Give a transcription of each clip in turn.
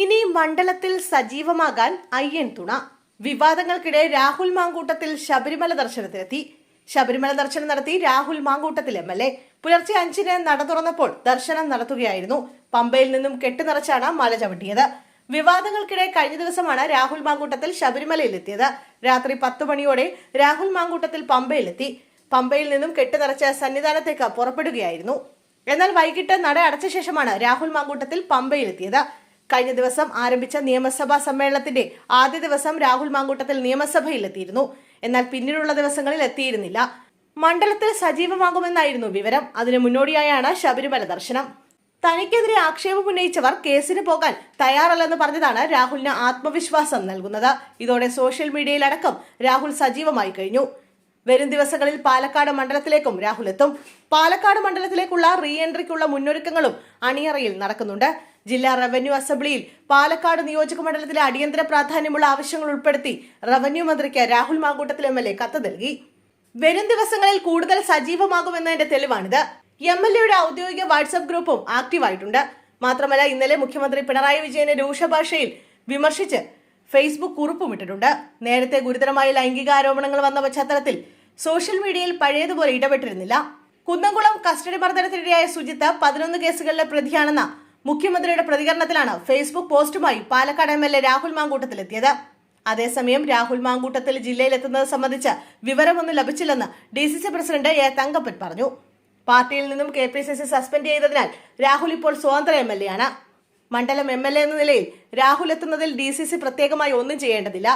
ഇനി മണ്ഡലത്തിൽ സജീവമാകാൻ അയ്യൻ തുണ. വിവാദങ്ങൾക്കിടെ രാഹുൽ മാങ്കൂട്ടത്തിൽ ശബരിമല ദർശനത്തിനെത്തി. ശബരിമല ദർശനം നടത്തി Rahul Mamkootathil M L A. പുലർച്ചെ അഞ്ചിന് നട തുറന്നപ്പോൾ ദർശനം നടത്തുകയായിരുന്നു. പമ്പയിൽ നിന്നും കെട്ടുനിറച്ചാണ് മല ചവിട്ടിയത്. വിവാദങ്ങൾക്കിടെ കഴിഞ്ഞ ദിവസമാണ് രാഹുൽ മാങ്കൂട്ടത്തിൽ ശബരിമലയിലെത്തിയത് രാത്രി പത്ത് മണിയോടെ രാഹുൽ മാങ്കൂട്ടത്തിൽ പമ്പയിലെത്തി പമ്പയിൽ നിന്നും കെട്ടുനിറച്ച് സന്നിധാനത്തേക്ക് പുറപ്പെടുകയായിരുന്നു. എന്നാൽ വൈകിട്ട് നട അടച്ച ശേഷമാണ് രാഹുൽ മാങ്കൂട്ടത്തിൽ പമ്പയിലെത്തിയത് കഴിഞ്ഞ ദിവസം ആരംഭിച്ച നിയമസഭാ സമ്മേളനത്തിന്റെ ആദ്യ ദിവസം രാഹുൽ മാങ്കൂട്ടത്തിൽ നിയമസഭയിലെത്തിയിരുന്നു. എന്നാൽ പിന്നീടുള്ള ദിവസങ്ങളിൽ എത്തിയിരുന്നില്ല. മണ്ഡലത്തിൽ സജീവമാകുമെന്നായിരുന്നു വിവരം. അതിനു മുന്നോടിയായാണ് ശബരിമല ദർശനം. തനിക്കെതിരെ ആക്ഷേപം ഉന്നയിച്ചവർ കേസിന് പോകാൻ തയ്യാറല്ലെന്ന് പറഞ്ഞതാണ് രാഹുലിന് ആത്മവിശ്വാസം നൽകുന്നത്. ഇതോടെ സോഷ്യൽ മീഡിയയിലടക്കം രാഹുൽ സജീവമായി കഴിഞ്ഞു. വരും ദിവസങ്ങളിൽ പാലക്കാട് മണ്ഡലത്തിലേക്കും രാഹുൽ എത്തും. പാലക്കാട് മണ്ഡലത്തിലേക്കുള്ള റീ എൻട്രിക്കുള്ള മുന്നൊരുക്കങ്ങളും അണിയറയിൽ നടക്കുന്നുണ്ട്. ജില്ലാ റവന്യൂ അസംബ്ലിയിൽ പാലക്കാട് നിയോജക മണ്ഡലത്തിലെ അടിയന്തര പ്രാധാന്യമുള്ള ആവശ്യങ്ങൾ ഉൾപ്പെടുത്തി റവന്യൂ മന്ത്രിക്ക് Rahul Mamkootathil M L A കത്ത് നൽകി. വരും ദിവസങ്ങളിൽ കൂടുതൽ സജീവമാകുമെന്നതിന്റെ തെളിവാണിത്. എം എൽ എയുടെ ഔദ്യോഗിക വാട്സ്ആപ്പ് ഗ്രൂപ്പും ആക്റ്റീവായിട്ടുണ്ട്. മാത്രമല്ല ഇന്നലെ മുഖ്യമന്ത്രി പിണറായി വിജയനെ രൂക്ഷഭാഷയിൽ വിമർശിച്ച് ഫേസ്ബുക്ക് കുറിപ്പുമിട്ടിട്ടുണ്ട് നേരത്തെ ഗുരുതരമായ ലൈംഗിക ആരോപണങ്ങൾ വന്ന പശ്ചാത്തലത്തിൽ സോഷ്യൽ മീഡിയയിൽ പഴയതുപോലെ ഇടപെട്ടിരുന്നില്ല. കുന്നംകുളം കസ്റ്റഡി മർദ്ദനത്തിനിരയായ സുജിത്ത് പതിനൊന്ന് കേസുകളിലെ പ്രതിയാണെന്ന മുഖ്യമന്ത്രിയുടെ പ്രതികരണത്തിലാണ് Facebook പോസ്റ്റുമായി Palakkad M L A Rahul മാങ്കൂട്ടത്തിലെത്തിയത്. അതേസമയം രാഹുൽ മാങ്കൂട്ടത്തിൽ ജില്ലയിലെത്തുന്നത് സംബന്ധിച്ച് വിവരമൊന്നും ലഭിച്ചില്ലെന്ന് D C C president A Thankappan പറഞ്ഞു. പാർട്ടിയിൽ നിന്നും K P C C suspend ചെയ്തതിനാൽ രാഹുൽ ഇപ്പോൾ സ്വതന്ത്ര എം എൽ എ ആണ്. മണ്ഡലം എം എൽ എ എന്ന നിലയിൽ രാഹുൽ എത്തുന്നതിൽ ഡി സി സി പ്രത്യേകമായി ഒന്നും ചെയ്യേണ്ടതില്ല.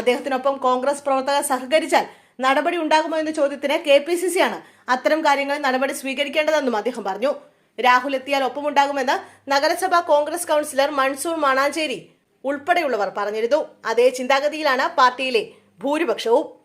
അദ്ദേഹത്തിനൊപ്പം കോൺഗ്രസ് പ്രവർത്തകർ സഹകരിച്ചാൽ നടപടി ഉണ്ടാകുമോ എന്ന ചോദ്യത്തിന് കെ പി സി സി ആണ് അത്തരം കാര്യങ്ങളിൽ നടപടി സ്വീകരിക്കേണ്ടതെന്നും അദ്ദേഹം പറഞ്ഞു. രാഹുൽ എത്തിയാൽ ഒപ്പമുണ്ടാകുമെന്ന് നഗരസഭാ കോൺഗ്രസ് കൗൺസിലർ മൺസൂർ മണാഞ്ചേരി ഉൾപ്പെടെയുള്ളവർ പറഞ്ഞിരുന്നു. അതേ ചിന്താഗതിയിലാണ് പാർട്ടിയിലെ ഭൂരിപക്ഷവും.